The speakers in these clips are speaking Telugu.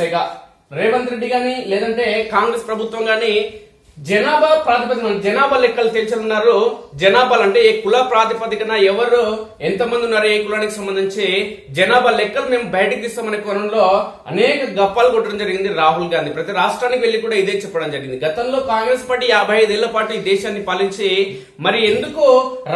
సెగ రేవంత్ రెడ్డి గాని లేదంటే కాంగ్రెస్ ప్రభుత్వం గాని జనాభా ప్రాతిపదికన జనాభా లెక్కలు తెచ్చనున్నారు జనాభాలు అంటే ఏ కుల ప్రాతిపదికన ఎవరు ఎంతమంది ఉన్నారు ఏ కులానికి సంబంధించి జనాభా లెక్కలు మేము బయటకు తీస్తామనే కోణంలో అనేక గప్పాలు కొట్టడం జరిగింది రాహుల్ గాంధీ. ప్రతి రాష్ట్రానికి వెళ్ళి కూడా ఇదే చెప్పడం జరిగింది. గతంలో కాంగ్రెస్ పార్టీ యాభై ఐదేళ్ళ పాటు ఈ దేశాన్ని పాలించి మరి ఎందుకు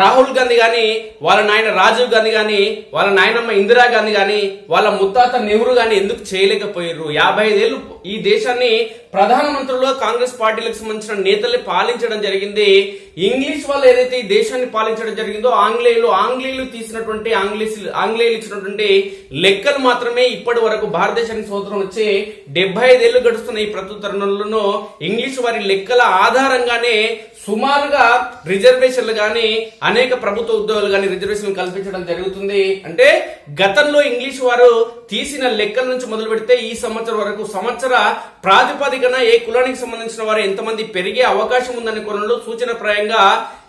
రాహుల్ గాంధీ గాని వాళ్ళ నాయన రాజీవ్ గాంధీ గాని వాళ్ళ నాయనమ్మ ఇందిరా గాంధీ గాని వాళ్ళ ముత్తాత నెహ్రూ గాని ఎందుకు చేయలేకపోయారు యాభై ఐదేళ్ళు ఈ దేశాన్ని ప్రధానమంత్రులుగా కాంగ్రెస్ పార్టీలకు సంబంధించిన నేతల్ని పాలించడం జరిగింది. ఇంగ్లీష్ వాళ్ళు ఏదైతే ఈ దేశాన్ని పాలించడం జరిగిందో ఆంగ్లేయులు ఆంగ్లేయులు తీసినటువంటి ఆంగ్లీష్ ఆంగ్లేయులు ఇచ్చినటువంటి లెక్కలు మాత్రమే ఇప్పటి వరకు భారతదేశానికి స్వతంత్రం వచ్చి డెబ్బై ఐదేళ్ళు గడుస్తున్న ఈ ప్రతి తరుణంలోనూ ఇంగ్లీష్ వారి లెక్కల ఆధారంగానే సుమారుగా రిజర్వేషన్లు కానీ అనేక ప్రభుత్వ ఉద్యోగాలు కానీ రిజర్వేషన్లు కల్పించడం జరుగుతుంది. అంటే గతంలో ఇంగ్లీష్ వారు తీసిన లెక్కల నుంచి మొదలు పెడితే ఈ సంవత్సరం వరకు సంవత్సర ప్రాతిపదికన ఏ కులానికి సంబంధించిన వారు ఎంతమంది పెరిగే అవకాశం ఉందనే కోణంలో సూచన ప్రాయంగా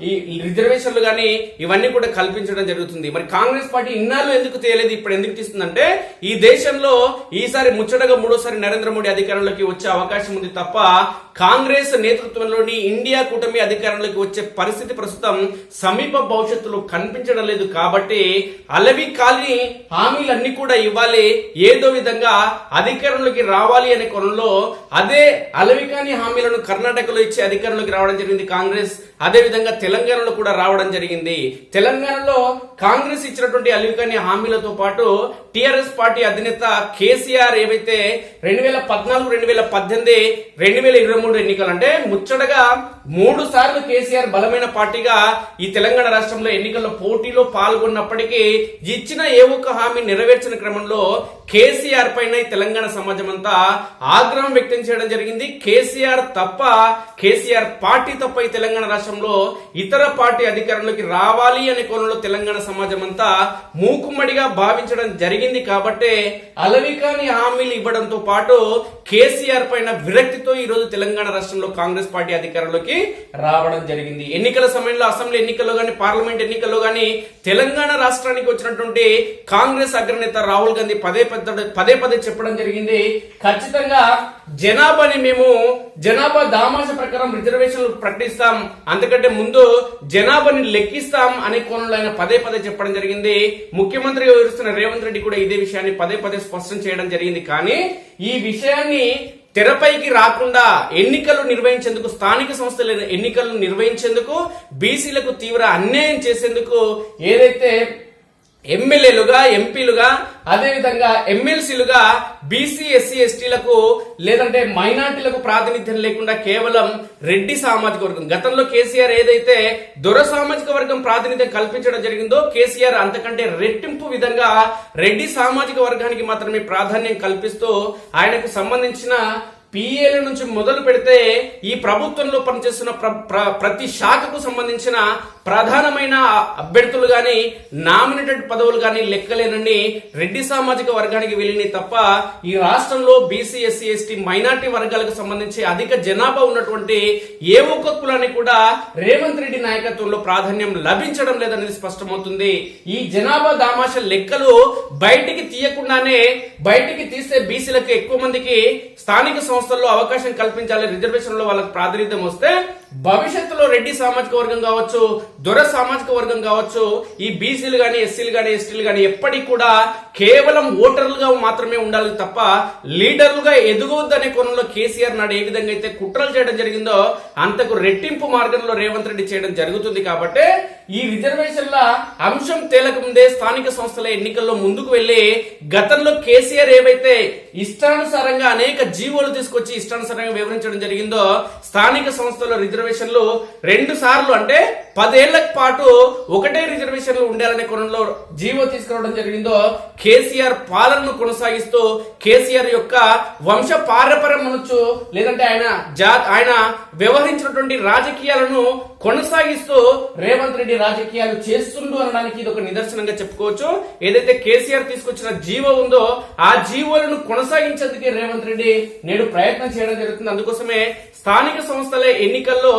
ఈ రిజర్వేషన్లు గాని ఇవన్నీ కూడా కల్పించడం జరుగుతుంది. మరి కాంగ్రెస్ పార్టీ ఇన్నాళ్ళు ఎందుకు తేలేదు ఇప్పుడు ఎందుకు తీస్తుందంటే ఈ దేశంలో ఈసారి ముచ్చటగా మూడోసారి నరేంద్ర మోడీ అధికారంలోకి వచ్చే అవకాశం ఉంది తప్ప కాంగ్రెస్ నేతృత్వంలోని ఇండియా కూటమి అధికారంలోకి వచ్చే పరిస్థితి ప్రస్తుతం సమీప భవిష్యత్తులో కనిపించడం లేదు కాబట్టి అలవి కాలి హామీలన్నీ కూడా ఇవ్వాలి. ఏదో విధంగా అధికారంలోకి రావాలి అనే కోణంలో అదే అలవికాని హామీలను కర్ణాటకలో ఇచ్చే అధికారంలోకి రావడం జరిగింది కాంగ్రెస్ అదే విధంగా తెలంగాణలో కూడా రావడం జరిగింది. తెలంగాణలో కాంగ్రెస్ ఇచ్చినటువంటి అలివికాని హామీలతో పాటు టిఆర్ఎస్ పార్టీ అధినేత కేసీఆర్ ఏవైతే రెండు వేల పద్నాలుగు రెండు వేల పద్దెనిమిది రెండు వేల ఇరవై మూడు ఎన్నికలు అంటే ముచ్చటగా మూడు సార్లు కేసీఆర్ బలమైన పార్టీగా ఈ తెలంగాణ రాష్ట్రంలో ఎన్నికల్లో పోటీలో పాల్గొన్నప్పటికీ ఇచ్చిన ఏ ఒక్క హామీ నెరవేర్చిన క్రమంలో కేసీఆర్ పైన తెలంగాణ సమాజం అంతా ఆగ్రహం వ్యక్తం చేయడం జరిగింది. కేసీఆర్ తప్ప కేసీఆర్ పార్టీ తప్ప ఈ తెలంగాణ రాష్ట్రంలో ఇతర పార్టీ అధికారంలోకి రావాలి అనే కోణంలో తెలంగాణ సమాజం అంతా మూకుమ్మడిగా భావించడం జరిగింది కాబట్టే అలవికాని హామీలు ఇవ్వడంతో పాటు కేసీఆర్ పైన విరక్తితో ఈ రోజు తెలంగాణ రాష్ట్రంలో కాంగ్రెస్ పార్టీ అధికారంలోకి రావడం జరిగింది. ఎన్నికల సమయంలో అసెంబ్లీ ఎన్నికల్లో కానీ పార్లమెంట్ ఎన్నికల్లో కానీ తెలంగాణ రాష్ట్రానికి వచ్చినటువంటి కాంగ్రెస్ అగ్రనేత రాహుల్ గాంధీ పదే పదే పదే పదే చెప్పడం జరిగింది. ఖచ్చితంగా జనాభాని మేము జనాభా దామాష ప్రకారం రిజర్వేషన్లు ప్రకటిస్తాం. అంతకంటే ముందు జనాభాని లెక్కిస్తాం అనే కోణంలో ఆయన పదే పదే చెప్పడం జరిగింది. ముఖ్యమంత్రిగా వివరిస్తున్న రేవంత్ రెడ్డి కూడా ఇదే విషయాన్ని పదే పదే స్పష్టం చేయడం జరిగింది. కానీ ఈ విషయాన్ని తెరపైకి రాకుండా ఎన్నికలు నిర్వహించేందుకు స్థానిక సంస్థల ఎన్నికలు నిర్వహించేందుకు బీసీలకు తీవ్ర అన్యాయం చేసేందుకు ఏదైతే ఎమ్మెల్యేలుగా ఎంపీలుగా అదేవిధంగా ఎమ్మెల్సీలుగా బీసీ ఎస్సీ ఎస్టీలకు లేదంటే మైనార్టీలకు ప్రాతినిధ్యం లేకుండా కేవలం రెడ్డి సామాజిక వర్గం. గతంలో కేసీఆర్ ఏదైతే దొర సామాజిక వర్గం ప్రాతినిధ్యం కల్పించడం జరిగిందో కేసీఆర్ అంతకంటే రెట్టింపు విధంగా రెడ్డి సామాజిక వర్గానికి మాత్రమే ప్రాధాన్యం కల్పిస్తూ ఆయనకు సంబంధించిన పిఏల నుంచి మొదలు పెడితే ఈ ప్రభుత్వంలో పనిచేస్తున్న ప్ర- ప్ర- ప్రతి శాఖకు సంబంధించిన ప్రధానమైన అభ్యర్థులు గాని నామినేటెడ్ పదవులు గాని లెక్కలేనని రెడ్డి సామాజిక వర్గానికి వెళ్ళినాయి తప్ప ఈ రాష్ట్రంలో బీసీ ఎస్సీ ఎస్టీ మైనార్టీ వర్గాలకు సంబంధించి అధిక జనాభా ఉన్నటువంటి ఏ ఒక్క కులానికి కూడా రేవంత్ రెడ్డి నాయకత్వంలో ప్రాధాన్యం లభించడం లేదనేది స్పష్టమవుతుంది. ఈ జనాభా దామాష లెక్కలు బయటికి తీయకుండానే బయటికి తీస్తే బీసీలకు ఎక్కువ మందికి స్థానిక సంస్థల్లో అవకాశం కల్పించాలి రిజర్వేషన్లో వాళ్ళకి ప్రాతినిధ్యం వస్తే భవిష్యత్తులో రెడ్డి సామాజిక వర్గం కావచ్చు దొర సామాజిక వర్గం కావచ్చు ఈ బీసీలు కానీ ఎస్సీలు కానీ ఎస్టీలు గాని ఎప్పటికి కూడా కేవలం ఓటర్లుగా మాత్రమే ఉండాలి తప్ప లీడర్లుగా ఎదుగవద్దనే కోణంలో కేసీఆర్ నాడు ఏ విధంగా అయితే కుట్రలు చేయడం జరిగిందో అంతకు రెట్టింపు మార్గంలో రేవంత్ రెడ్డి చేయడం జరుగుతుంది కాబట్టి ఈ రిజర్వేషన్ల అంశం తేలక ముందే స్థానిక సంస్థల ఎన్నికల్లో ముందుకు వెళ్ళి గతంలో కేసీఆర్ ఏవైతే ఇష్టానుసారంగా అనేక జీవోలు తీసుకొచ్చి ఇష్టానుసారంగా వివరించడం జరిగిందో స్థానిక సంస్థల రిజర్వేషన్లు రెండు సార్లు అంటే పదేళ్ళ పాటు ఒకటే రిజర్వేషన్లు ఉండాలనే కోణంలో జీవో తీసుకురావడం జరిగిందో కేసీఆర్ పాలనను కొనసాగిస్తూ కేసీఆర్ యొక్క వంశ పారపర్యం అనొచ్చు లేదంటే ఆయన జా ఆయన వ్యవహరించినటువంటి రాజకీయాలను కొనసాగిస్తూ రేవంత్ రెడ్డి రాజకీయాలు చేస్తుండు అనడానికి ఇది ఒక నిదర్శనంగా చెప్పుకోవచ్చు. ఏదైతే కేసీఆర్ తీసుకొచ్చిన జీవో ఉందో ఆ జీవోలను కొనసాగించేందుకే రేవంత్ రెడ్డి నేడు ప్రయత్నం చేయడం జరుగుతుంది. అందుకోసమే స్థానిక సంస్థల ఎన్నికల్లో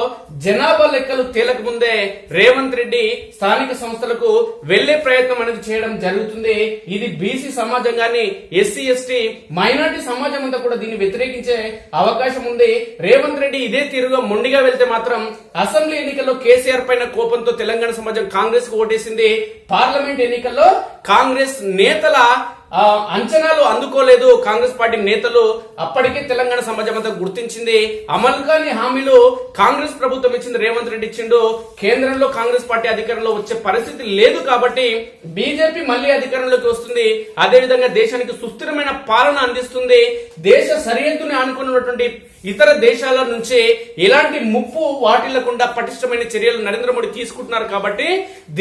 జనాభా లెక్కలు తేలక ముందే రేవంత్ రెడ్డి స్థానిక సంస్థలకు వెళ్ళే ప్రయత్నం అనేది చేయడం జరుగుతుంది. ఇది బీసీ సమాజం గాని ఎస్సీ ఎస్టీ మైనార్టీ సమాజం అంతా కూడా దీన్ని వ్యతిరేకించే అవకాశం ఉంది. రేవంత్ రెడ్డి ఇదే తీరుగా మొండిగా వెళ్తే మాత్రం అసెంబ్లీ ఎన్నికల్లో కేసీఆర్ పైన కోపంతో తెలంగాణ సమాజం కాంగ్రెస్కు ఓటేసింది. పార్లమెంట్ ఎన్నికల్లో కాంగ్రెస్ నేతల అంచనాలు అందుకోలేదు కాంగ్రెస్ పార్టీ నేతలు. అప్పటికే తెలంగాణ సమాజం అంతా గుర్తించింది. అమలు కాని హామీలు కాంగ్రెస్ ప్రభుత్వం ఇచ్చింది రేవంత్ రెడ్డి ఇచ్చిండు. కేంద్రంలో కాంగ్రెస్ పార్టీ అధికారంలో వచ్చే పరిస్థితి లేదు కాబట్టి బీజేపీ మళ్ళీ అధికారంలోకి వస్తుంది. అదే విధంగా దేశానికి సుస్థిరమైన పాలన అందిస్తుంది. దేశ సరిహద్దుని ఆనుకున్నటువంటి ఇతర దేశాల నుంచి ఎలాంటి ముప్పు వాటిల్లకుండా పటిష్టమైన చర్యలు నరేంద్ర మోడీ తీసుకుంటున్నారు కాబట్టి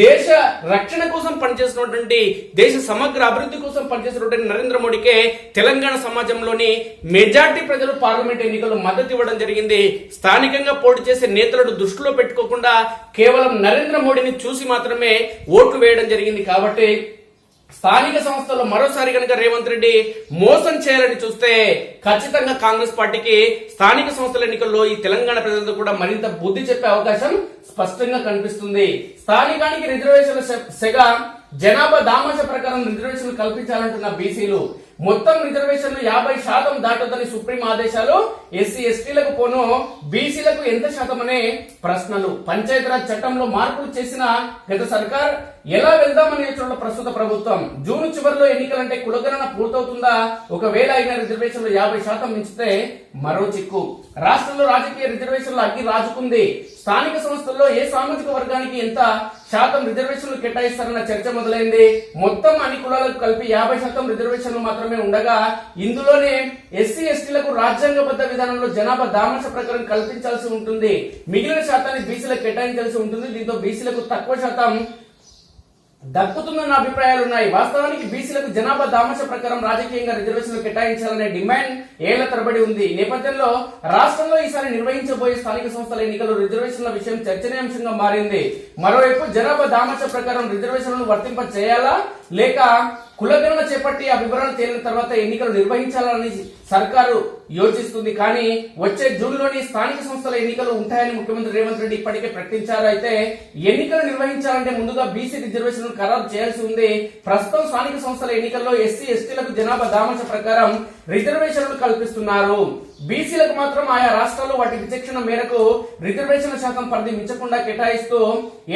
దేశ రక్షణ కోసం పనిచేసినటువంటి దేశ సమగ్ర అభివృద్ధి కోసం పనిచేసినటువంటి నరేంద్ర మోడీకే తెలంగాణ సమాజంలోని మెజార్టీ ప్రజలు పార్లమెంట్ ఎన్నికల్లో మద్దతు ఇవ్వడం జరిగింది. స్థానికంగా పోటీ చేసే నేతలను దృష్టిలో పెట్టుకోకుండా కేవలం నరేంద్ర మోడీని చూసి మాత్రమే ఓట్లు వేయడం జరిగింది కాబట్టి స్థానిక సంస్థల్లో మరోసారి కనుక రేవంత్ రెడ్డి మోసం చేయాలని చూస్తే ఖచ్చితంగా కాంగ్రెస్ పార్టీకి స్థానిక సంస్థల ఎన్నికల్లో ఈ తెలంగాణ ప్రజలతో కూడా మరింత బుద్ధి చెప్పే అవకాశం స్పష్టంగా కనిపిస్తుంది. స్థానికానికి రిజర్వేషన్ల సెగ జనాభా దామాష ప్రకారం రిజర్వేషన్లు కల్పించాలంటున్న బీసీలు. మొత్తం రిజర్వేషన్లు యాభై శాతం దాటొద్దని సుప్రీం ఆదేశాలు ఎస్సీ ఎస్టీలకు పోను బీసీలకు ఎంత శాతం అనే ప్రశ్నలు. పంచాయతీరాజ్ చట్టంలో మార్పులు చేసిన గత సర్కార్ ఎలా వెళ్దామని చూడ ప్రస్తుత ప్రభుత్వం? జూన్ చివరిలో ఎన్నికలంటే కులగణన పూర్తవుతుందా? ఒకవేళ అయిన రిజర్వేషన్లు యాభై శాతం మించితే మరో చిక్కు. రాష్ట్రంలో రాజకీయ రిజర్వేషన్లు అగ్గి రాజుకుంది. స్థానిక సంస్థల్లో ఏ సామాజిక వర్గానికి ఎంత శాతం రిజర్వేషన్లు కేటాయిస్తారన్న చర్చ మొదలైంది. మొత్తం అన్ని కులాలకు కలిపి యాభై శాతం రిజర్వేషన్లు మాత్రమే ఉండగా ఇందులోనే ఎస్సీ ఎస్టీలకు రాజ్యాంగబద్ధ విధానంలో జనాభా దామాష ప్రకారం కల్పించాల్సి ఉంటుంది. మిగిలిన శాతాన్ని బీసీలకు కేటాయించాల్సి ఉంటుంది. దీంతో బీసీలకు తక్కువ శాతం దక్కుతుందన్న అభిప్రాయాలు ఉన్నాయి వాస్తవానికి బీసీలకు జనాభా దామాష ప్రకారం రాజకీయంగా రిజర్వేషన్లు కేటాయించాలనే డిమాండ్ ఏళ్ళ తరబడి ఉంది. ఈ నేపథ్యంలో రాష్ట్రంలో ఈసారి నిర్వహించబోయే స్థానిక సంస్థల ఎన్నికలు రిజర్వేషన్ల విషయం చర్చనీయాంశంగా మారింది. మరోవైపు జనాభా దామాష ప్రకారం రిజర్వేషన్లను వర్తింప చేయాలా లేక కులగణన చేపట్టి ఆ వివరాలు తేలిన తర్వాత ఎన్నికలు నిర్వహించాలని సర్కారు యోచిస్తుంది. కానీ వచ్చే జూన్లోని స్థానిక సంస్థల ఎన్నికలు ఉంటాయని ముఖ్యమంత్రి రేవంత్ రెడ్డి ఇప్పటికే ప్రకటించారు. అయితే ఎన్నికలు నిర్వహించాలంటే ముందుగా బీసీ రిజర్వేషన్ ఖరారు చేయాల్సి ఉంది. ప్రస్తుతం స్థానిక సంస్థల ఎన్నికల్లో ఎస్సీ ఎస్టీలకు జనాభా దామాష ప్రకారం రిజర్వేషన్లు కల్పిస్తున్నారు. బీసీలకు మాత్రం ఆయా రాష్ట్రాల్లో వాటి విచక్షణ మేరకు రిజర్వేషన్ల శాతం పరిధి మించకుండా కేటాయిస్తూ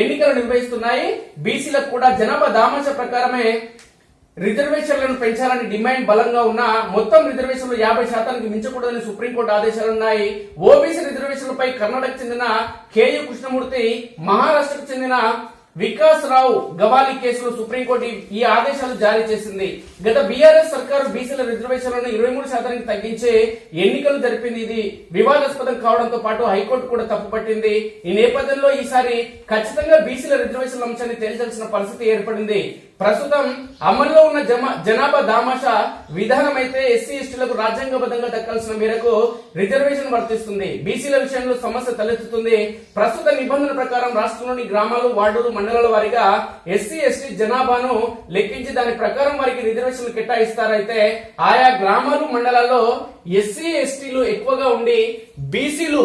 ఎన్నికలు నిర్వహిస్తున్నాయి. బీసీలకు కూడా జనాభా దామాష ప్రకారమే రిజర్వేషన్లను పెంచాలని డిమాండ్ బలంగా ఉన్న మొత్తం రిజర్వేషన్లు యాభై శాతానికి మించకూడదని సుప్రీంకోర్టు ఆదేశాలున్నాయి ఓబీసీ రిజర్వేషన్లపై కర్ణాటక చెందిన కేయు కృష్ణమూర్తి మహారాష్ట్రకు చెందిన వికాస్ రావు గవాలి కేసులో సుప్రీంకోర్టు ఈ- ఈ ఆదేశాలు జారీ చేసింది. గత బీఆర్ఎస్ సర్కారు బీసీల రిజర్వేషన్లను ఇరవై మూడు శాతానికి తగ్గించే ఎన్నికలు జరిపింది ఇది. వివాదాస్పదం కావడంతో పాటు హైకోర్టు కూడా తప్పుపట్టింది ఈ నేపథ్యంలో ఈసారి ఖచ్చితంగా బీసీల రిజర్వేషన్ల అంశాన్ని తేల్చాల్సిన పరిస్థితి ఏర్పడింది. ప్రస్తుతం అమల్లో ఉన్న జమ జనాభా దామాష విధానం అయితే ఎస్సీ ఎస్టీలకు రాజ్యాంగబద్ధంగా దక్కాల్సిన మేరకు రిజర్వేషన్ వర్తిస్తుంది. బీసీల విషయంలో సమస్య తలెత్తుతుంది. ప్రస్తుత నిబంధన ప్రకారం రాష్ట్రంలోని గ్రామాలు వార్డులు మండలాల వారీగా ఎస్సీ ఎస్టీ జనాభాను లెక్కించి దాని ప్రకారం వారికి రిజర్వేషన్లు కేటాయిస్తారైతే ఆయా గ్రామాలు మండలాల్లో ఎస్సీ ఎస్టీలు ఎక్కువగా ఉండి బీసీలు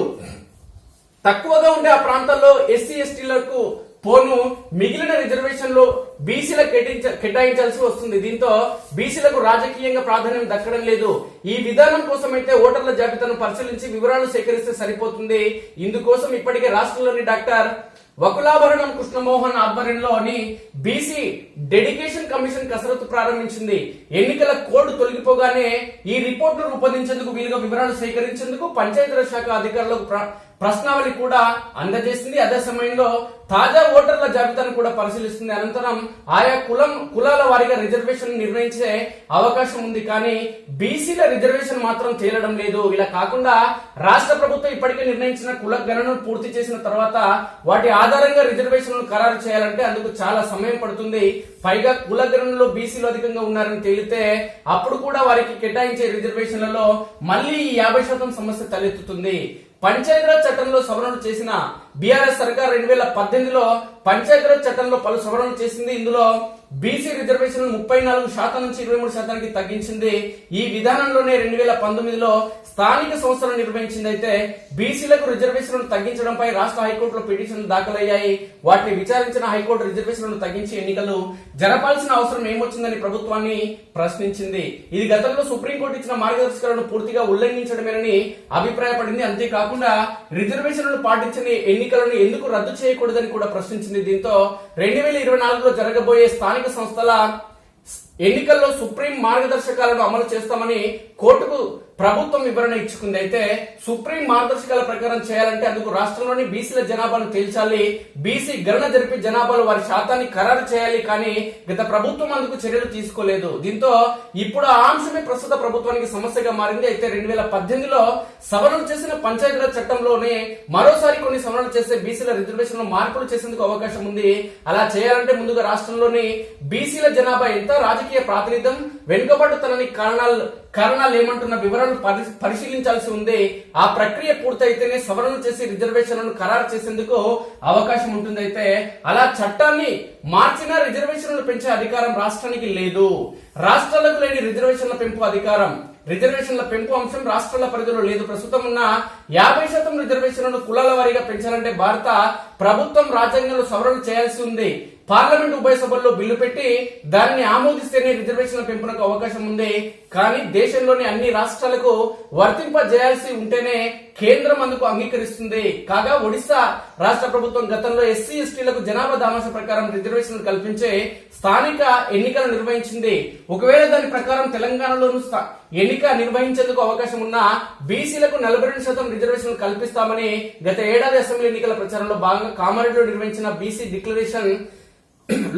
తక్కువగా ఉండే ఆ ప్రాంతాల్లో ఎస్సీ ఎస్టీలకు పోను మిగిలిన రిజర్వేషన్లో బీసీలకు కేటాయించ కేటాయించాల్సి వస్తుంది. దీంతో బీసీలకు రాజకీయంగా ప్రాధాన్యం దక్కడం లేదు. ఈ విధానం కోసం అయితే ఓటర్ల జాబితాను పరిశీలించి వివరాలు సేకరిస్తే సరిపోతుంది. ఇందుకోసం ఇప్పటికే రాష్ట్రంలోని డాక్టర్ వకులాభరణం కృష్ణమోహన్ ఆధ్వర్యంలోని బీసీ డెడికేషన్ కమిషన్ కసరత్తు ప్రారంభించింది. ఎన్నికల కోడ్ తొలగిపోగానే ఈ రిపోర్టును రూపొందించేందుకు వీలుగా వివరాలు సేకరించేందుకు పంచాయతీరాజ్ శాఖ అధికారులకు ప్రశ్నావళి కూడా అందజేసింది. అదే సమయంలో తాజా ఓటర్ల జాబితాను కూడా పరిశీలిస్తుంది. అనంతరం ఆయా కులం కులాల వారిగా రిజర్వేషన్ నిర్ణయించే అవకాశం ఉంది. కానీ బీసీల రిజర్వేషన్ మాత్రం తేలడం లేదు. ఇలా కాకుండా రాష్ట్ర ప్రభుత్వం ఇప్పటికే నిర్ణయించిన కుల గణనను పూర్తి చేసిన తర్వాత వాటి ఆధారంగా రిజర్వేషన్లు ఖరారు చేయాలంటే అందుకు చాలా సమయం పడుతుంది. పైగా కుల గణనలో బీసీలు అధికంగా ఉన్నారని తేలితే అప్పుడు కూడా వారికి కేటాయించే రిజర్వేషన్లలో మళ్ళీ ఈ యాభై శాతం సమస్య తలెత్తుతుంది. పంచాయతీరాజ్ చట్టంలో సవరణ చేసిన బీఆర్ఎస్ సర్కార్ రెండు వేల పద్దెనిమిదిలో పంచాయతీరాజ్ చట్టంలో పలు సవరణలు చేసింది ఇందులో బీసీ రిజర్వేషన్ ముప్పై నాలుగు శాతం నుంచి ఇరవై మూడు శాతానికి తగ్గించింది. ఈ విధానంలోనే రెండు వేల పంతొమ్మిదిలో స్థానిక సంస్థలు నిర్వహించింది అయితే బీసీలకు రిజర్వేషన్లను తగ్గించడంపై రాష్ట్ర హైకోర్టులో పిటిషన్లు దాఖలయ్యాయి. వాటిని విచారించిన హైకోర్టు రిజర్వేషన్లను తగ్గించి ఎన్నికలు జరపాల్సిన అవసరం ఏమొచ్చిందని ప్రభుత్వాన్ని ప్రశ్నించింది. ఇది గతంలో సుప్రీంకోర్టు ఇచ్చిన మార్గదర్శకాలను పూర్తిగా ఉల్లంఘించడమేనని అభిప్రాయపడింది. అంతేకాకుండా రిజర్వేషన్లను పాటించని ఎన్నికలను ఎందుకు రద్దు చేయకూడదని కూడా ప్రశ్నించింది. దీంతో రెండు వేల ఇరవై నాలుగులో జరగబోయే స్థానిక సంస్థల ఎన్నికల్లో సుప్రీం మార్గదర్శకాలను అమలు చేస్తామని కోర్టుకు ప్రభుత్వం వివరణ ఇచ్చుకుంది. అయితే సుప్రీం మార్గదర్శకాల ప్రకారం చేయాలంటే అందుకు రాష్ట్రంలోని బీసీల జనాభాను తేల్చాలి. బీసీ గణన జరిపి జనాభాలో వారి శాతాన్ని ఖరారు చేయాలి కానీ గత ప్రభుత్వం అందుకు చర్యలు తీసుకోలేదు. దీంతో ఇప్పుడు ఆ అంశమే ప్రస్తుత ప్రభుత్వానికి సమస్యగా మారింది. అయితే రెండు వేల పద్దెనిమిదిలో సవరణలు చేసిన పంచాయతీరాజ్ చట్టంలోనే మరోసారి కొన్ని సవరణలు చేసే బీసీల రిజర్వేషన్లో మార్పులు చేసేందుకు అవకాశం ఉంది. అలా చేయాలంటే ముందుగా రాష్ట్రంలోని బీసీల జనాభా ఎంత రాజకీయ ప్రాతినిధ్యం వెనుకబడుతనని కారణాలు కారణాలు ఏమంటున్న వివరాలు పరిశీలించాల్సి ఉంది. ఆ ప్రక్రియ పూర్తయితేనే సవరణలు చేసి రిజర్వేషన్లను ఖరారు చేసేందుకు అవకాశం ఉంటుంది అయితే అలా చట్టాన్ని మార్చిన రిజర్వేషన్లు పెంచే అధికారం రాష్ట్రానికి లేదు. రాష్ట్రాలకు లేని రిజర్వేషన్ల పెంపు అధికారం రిజర్వేషన్ల పెంపు అంశం రాష్ట్రాల పరిధిలో లేదు. ప్రస్తుతం ఉన్న యాభై శాతం రిజర్వేషన్లను కులాల వారీగా పెంచాలంటే భారత ప్రభుత్వం రాజ్యాంగంలో సవరణ చేయాల్సి ఉంది. పార్లమెంట్ ఉభయ సభల్లో బిల్లు పెట్టి దానిని ఆమోదిస్తేనే రిజర్వేషన్ల పెంపునకు అవకాశం ఉంది. కానీ దేశంలోని అన్ని రాష్ట్రాలకు వర్తింపజేయాల్సి ఉంటేనే కేంద్రం అందుకు అంగీకరిస్తుంది. కాగా ఒడిశా రాష్ట్ర ప్రభుత్వం గతంలో ఎస్సీ ఎస్టీలకు జనాభా దామాస ప్రకారం రిజర్వేషన్లు కల్పించే స్థానిక ఎన్నికలు నిర్వహించింది. ఒకవేళ దాని ప్రకారం తెలంగాణలోను స్థా- ఎన్నిక నిర్వహించేందుకు అవకాశం ఉన్న బీసీలకు నలభై రెండు శాతం రిజర్వేషన్లు కల్పిస్తామని గత ఏడాది అసెంబ్లీ ఎన్నికల ప్రచారంలో భాగంగా కామారెడ్డిలో నిర్వహించిన బీసీ డిక్లరేషన్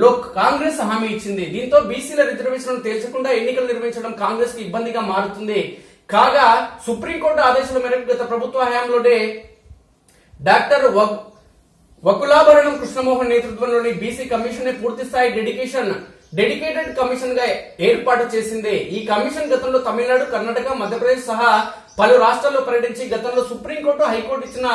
లో కాంగ్రెస్ హామీ ఇచ్చింది. దీంతో బీసీల రిజర్వేషన్లను తేల్చకుండా ఎన్నికలు నిర్వహించడం కాంగ్రెస్కి ఇబ్బందిగా మారుతుంది. కాగా సుప్రీంకోర్టు ఆదేశాల మేరకు గత ప్రభుత్వ హయాంలోనే డాక్టర్ వకులాభరణం కృష్ణమోహన్ నేతృత్వంలోని బీసీ కమిషన్ని పూర్తి స్థాయి డెడికేషన్ డెడికేటెడ్ కమిషన్గా ఏర్పాటు చేసింది. ఈ కమిషన్ గతంలో తమిళనాడు కర్ణాటక మధ్యప్రదేశ్ సహా పలు రాష్ట్రాల్లో పర్యటించి గతంలో సుప్రీంకోర్టు హైకోర్టు ఇచ్చిన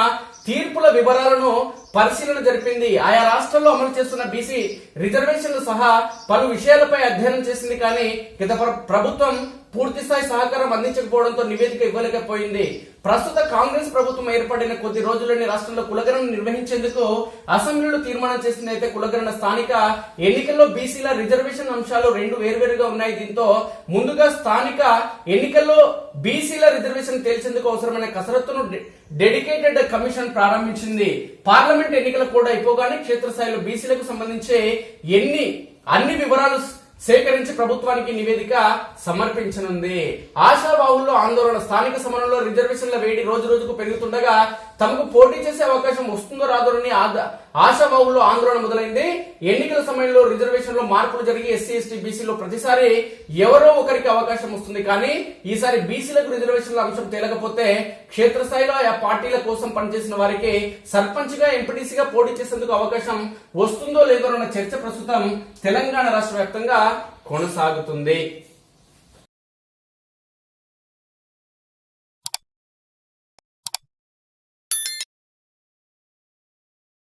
తీర్పుల వివరాలను పరిశీలన జరిపింది. ఆయా రాష్ట్రాల్లో అమలు చేస్తున్న బీసీ రిజర్వేషన్లు సహా పలు విషయాలపై అధ్యయనం చేసింది కానీ గత ప్రభుత్వం పూర్తిస్థాయి సహకారం అందించకపోవడంతో నివేదిక ఇవ్వలేకపోయింది. ప్రస్తుత కాంగ్రెస్ ప్రభుత్వం ఏర్పడిన కొద్ది రోజుల్లోనే రాష్ట్రంలో కులగణన నిర్వహించేందుకు అసెంబ్లీలో తీర్మానం చేసింది అయితే కులగణన స్థానిక ఎన్నికల్లో బీసీల రిజర్వేషన్ అంశాలు రెండు వేర్వేరుగా ఉన్నాయి. దీంతో ముందుగా స్థానిక ఎన్నికల్లో బీసీల రిజర్వేషన్ తేల్చేందుకు అవసరమైన కసరత్తును డెడికేటెడ్ కమిషన్ ప్రారంభించింది. పార్లమెంట్ ఎన్నికలు కూడా అయిపోగానే క్షేత్రస్థాయిలో బీసీలకు సంబంధించి ఎన్ని అన్ని వివరాలు సేకరించి ప్రభుత్వానికి నివేదిక సమర్పించనుంది. ఆశావాహుల్లో ఆందోళన స్థానిక సమరంలో రిజర్వేషన్ల వేడి రోజు రోజుకు పెరుగుతుండగా తమకు పోటీ చేసే అవకాశం వస్తుందో రాదోనని ఆద- ఆశావాహుల్లో ఆందోళన మొదలైంది. ఎన్నికల సమయంలో రిజర్వేషన్లో మార్పులు జరిగి ఎస్సీ ఎస్టీ బీసీలో ప్రతిసారి ఎవరో ఒకరికి అవకాశం వస్తుంది. కానీ ఈసారి బీసీలకు రిజర్వేషన్ల అంశం తేలకపోతే క్షేత్రస్థాయిలో ఆ పార్టీల కోసం పనిచేసిన వారికి సర్పంచ్గా ఎంపీటీసీగా పోటీ చేసేందుకు అవకాశం వస్తుందో లేదో అన్న చర్చ ప్రస్తుతం తెలంగాణ రాష్ట్ర వ్యాప్తంగా కొనసాగుతుంది.